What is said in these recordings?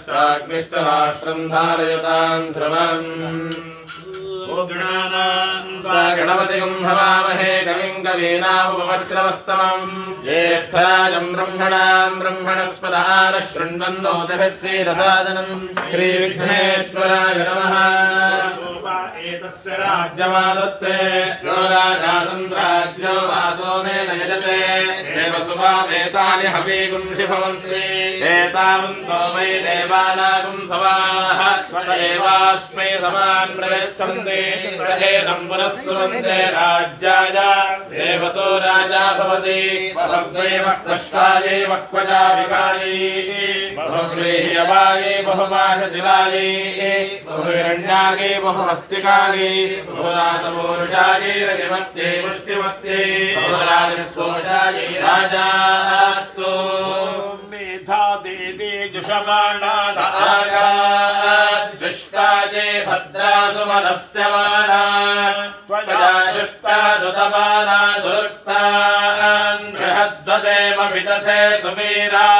ध्रुवन्त इन्द्रश्चाग्निष्टराष्ट्रम् धारयताम् ध्रुवम् गणपतिगम् भवामहे कविम् कवीनामुपवस्त्रवस्तमम् ज्येष्ठराजम् ब्रह्मणाम् ब्रह्मणस्पदानः शृण्वन्नोतिभिः श्रीरसादनम् श्रीविघ्नेश्वराय नमः एतस्य राज्यमादत्ते यो राजा सन्द्राज्यो वासो मे न यजते देव सुभावेतानि हवीगुंषि भवन्ति एतावन्तो मयि देवानागुम् सवाः त्वदेवास्मै समान् प्रयच्छन्ति प्रजेनम् पुरःसुरन्ते राज्याय देवसो राजा भवति बहुद्वैव कष्टायै वक्वजा विकायै बहुव्रीह्यवायै बहुमाषजिलायै बहुहिरण्यायै बहुहस्तिकायै बहुरातमोरुषायै रजमत्यै पुष्टिमत्यै बहुराजस्वोषायै राजास्तु मेधा देवी जुषमाणाद आगादृष्टाजे भद्रासुमनस्य माना त्वया दुष्टा दुतमाना दुरुक्तान् बृहद्वदेव विदथे सुमीराः त्वया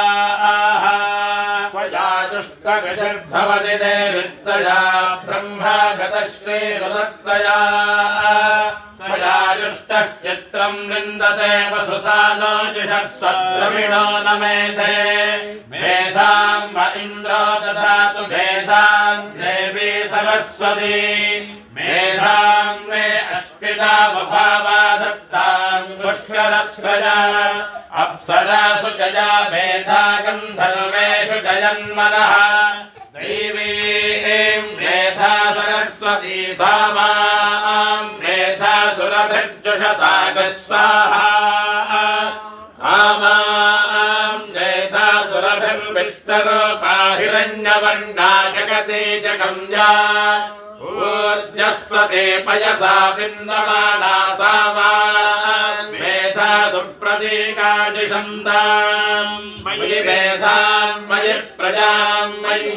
देवित्तया ब्रह्मा गतश्रीरुदत्तया त्वया दुष्टश्चित्रम् निन्दते वसुसानो जुषस्वद्रविणो न मेधे। मेधाम् इन्द्रो ददातु मेधाम् देवी सरस्वती। मेधाम् मे अष्टिदा वभावा दत्ताम् पुष्करस्वया अप्सरासु जया मेधा गन्धर्वेषु जयन्मनः। सरस्वती सा मेधा सुरभिर्जुषतागस्वाहा। आमाम् मेधा सुरभिर्विष्णुरूपा हिरण्यवर्णा जगति जगम्या। ऊर्जस्वते पयसा विन्दमाना सा माम् मेधा सुप्रतीकादिशन्ताम्। मयि मेधाम्, मयि प्रजाम्, मयि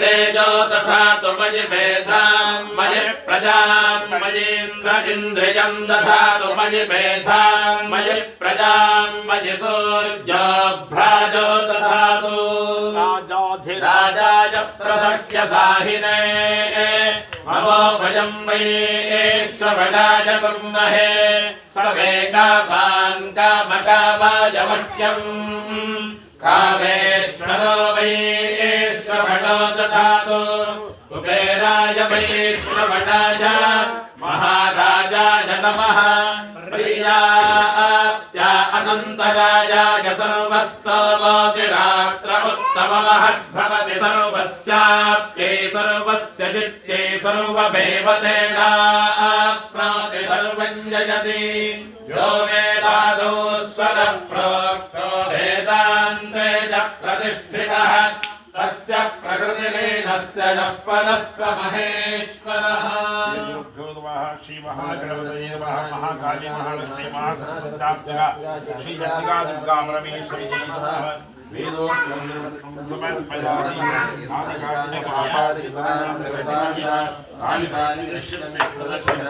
यज्ञस्तेजो दधातु मयि मेधाम् मयि प्रजाम् मयीन्द्र इन्द्रियम् दधातु मयि मेधाम् मयि प्रजाम् मयि सूर्योभ्राजो दधातु राजाय प्रसह्य साहिने ममो भयम् वै श्रवणाय कुर्महे मह्यम्। कामेश्वरो ददातु। कुबेराय वै श्रवणाय महाराजाय नमः प्रियाप्त्या अनन्तरायाय सर्वस्तमोतिरात्र उत्तममहद्भवति सर्वस्याप्त्यै सर्वस्य चित्ते सर्वमेव तेनाप्नोति सर्वम् जयति यो वेदादौ स्वरः प्रोक्तो वेदान्ते च प्रतिष्ठितः। तस्य प्रकृतिलीनस्य यः परः स महेश्वरः श्री महागणपतये नमः महाकाली महालक्ष्मी महासरस्वत्याभ्यः श्री जगन्नाथ दुर्गा परमेश्वरी नमः समर्पयामि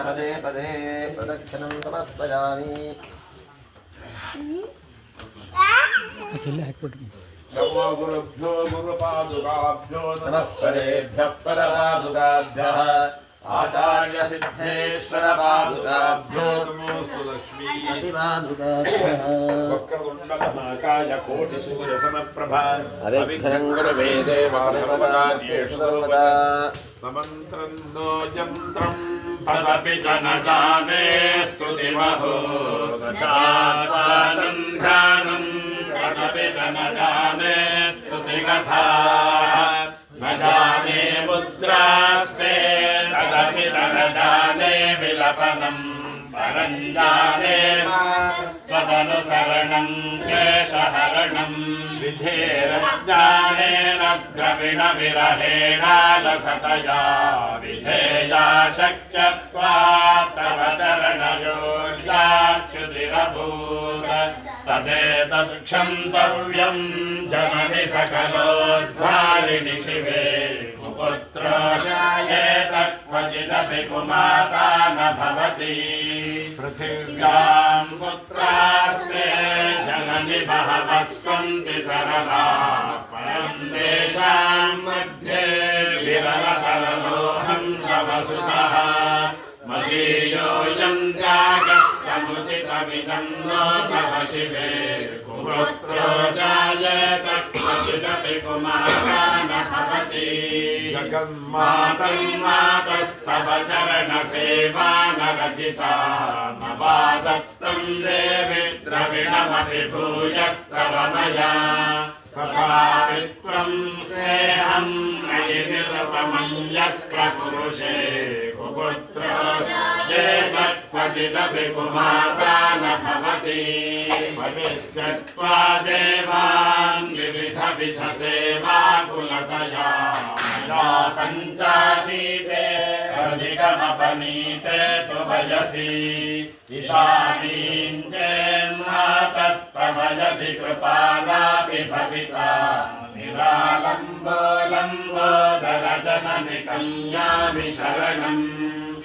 पदे पदे प्रदक्षिणं समर्पयामि नमो गुरुभ्यो गुरुपादुकाभ्यो नमः परेभ्यः परपादुकाभ्यः आचार्यसिद्धेश्वरपादुकाभ्यो नमोऽस्तु लक्ष्मी अतिपादुकाभ्यः वक्रतुण्डमहाकाय कोटिसूर्यसमप्रभा अविघ्नं गुरुवेदे सर्वदार्येषु सर्वदा समन्त्रं नो यन्त्रं तदपि च न जाने स्तुतिमहो गजाननं ध्यानं तदपि च न जाने स्तुतिकथा न जाने मुद्रास्ते, तदपि च न जाने विलपनम् परं जाने त्वदनुसरणं क्लेशहरणं विधेरज्ञानेन द्रविणविरहेणालसतया विधेया शक्यत्वा तव चरणयोर्याच्युतिरभूत। तदेतत्क्षन्तव्यम् जननि सकलोद्धारिणि शिवे पुत्र जायेतक्वचिदपि कुमाता न भवति। पृथिव्याम् पुत्रास्ते जननि बहवः सन्ति सरला। परं तेषां मध्ये विरलतरलोहं तव सुतः। मदीयोऽयं त्यागः समुचितमिदं नो तव शिवे कुपुत्रो जायेत क्वचिदपि कुमारा न भवति जगन्मातन्मातस्तव चरणसेवा न रचिता नवादत्तं देवि द्रविणमपि भूयस्तव मया कपारित्वं स्नेहं मयि निरुपमं यत्र पुरुषे कुपुत्रो क्वचिदपि कुमाता न भवति भविष्यत्वा देवान् विविधविधसेवाकुलतया। मया पञ्चाशीते अधिकमपनीते तु वयसि। इदानीं चेन्मातस्तव यदि कृपादापि भविता। निरालम्बो लम्बोदरजननि कन्यामि शरणम्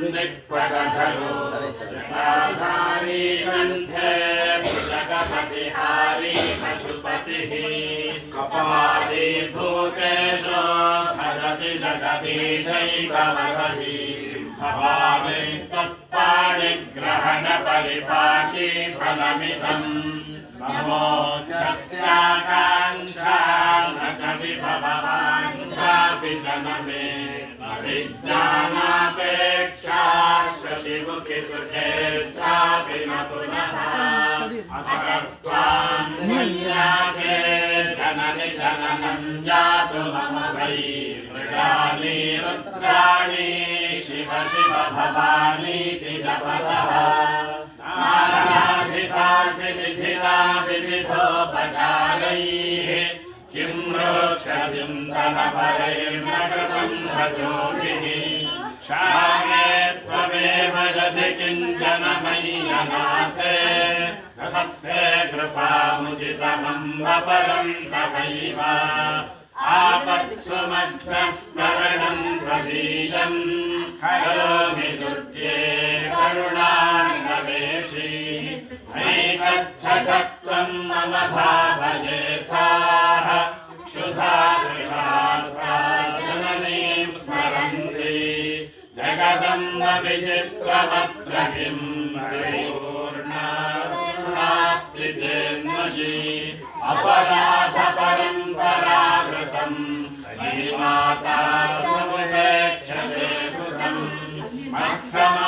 दिक्पदधरो जटाधारी कण्ठे भुजगपतिहारी पशुपतिः कपाली भूतेषु भरति जगदीशैकमहि भवामि तत्पाणिग्रहणपरिपाटी फलमिदम् नमोक्षस्याकाङ्क्षा न च विभवाञ्छापि जनमे अभिज्ञानापेक्षा शशिमुखि सुखेच्छापि न पुनः अतस्त्वां संयाचे जननि जननं जातु मम वै मृगानि रुद्राणि शिव शिव भवानीति जपतः। नाराधितासि विधिना विविधोपचारैः किं रोक्षचिन्तनपरैर्न कृतं भजोभिः। शामे त्वमेव यदि किञ्चन मय्यनाथे तस्य कृपामुचितमम्ब परं तवैव आपत्सु मग्नस्मरणं त्वदीयम् करोमि दुर्गे करुणान्नवेशि नैकच्छठत्वं मम भावयेथाः क्षुधा जननी स्मरन्ति जगदम्ब विचित्रमत्र किम् समुपेक्षते सुतम् मत्समः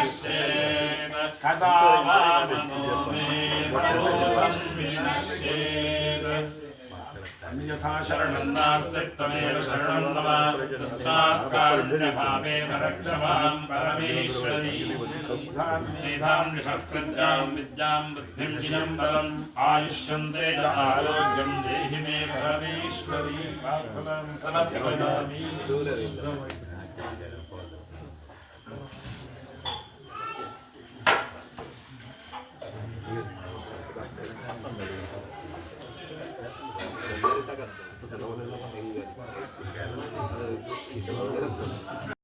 विनश्येत् कदा वा मनो मे समूलं विनश्येत् अन्यथा शरणं नास्ति शरणं मम तस्मात् रक्ष माँ परमेश्वरी मेधां निषत्कृत्यां विद्यां बुद्धिं चिनं बलम् आयुष्यं च आरोग्यं देहि मे परमेश्वरी प्रार्थनां समर्पयामि se lo de la